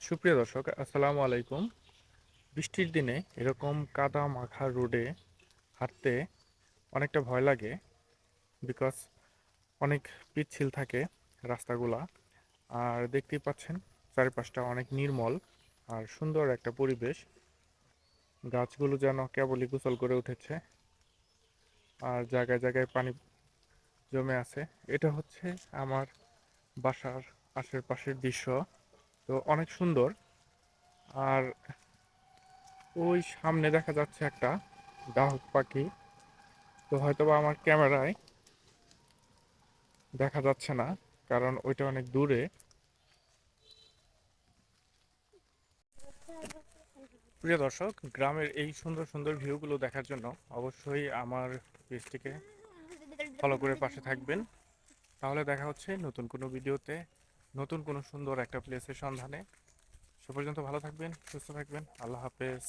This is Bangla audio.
সুপ্রিয় দর্শক, আসসালামু আলাইকুম। বৃষ্টির দিনে এরকম কাদা মাখা রোডে হাঁটতে অনেকটা ভয় লাগে বিকজ অনেক পিচ্ছিল থাকে রাস্তাগুলা। আর দেখতেই পাচ্ছেন, চারিপাশটা অনেক নির্মল আর সুন্দর একটা পরিবেশ। গাছগুলো যেন কেবলই গোসল করে উঠেছে আর জায়গায় জায়গায় পানি জমে আছে। এটা হচ্ছে আমার বাসার আশেপাশের দৃশ্য। তো অনেক সুন্দর। আর ওই সামনে দেখা যাচ্ছে একটা ডাহুক পাখি। তো হয়তোবা আমার ক্যামেরায় দেখা যাচ্ছে না, কারণ ওইটা অনেক দূরে। প্রিয় দর্শক, গ্রামের এই সুন্দর সুন্দর ভিউগুলো দেখার জন্য অবশ্যই আমার পেজটিকে ফলো করে পাশে থাকবেন। তাহলে দেখা হচ্ছে নতুন কোনো ভিডিওতে। নতুন কোনো সুন্দর একটা প্লেসের সন্ধানে। সে পর্যন্ত ভালো থাকবেন সুস্থ থাকবেন। আল্লাহ হাফেজ।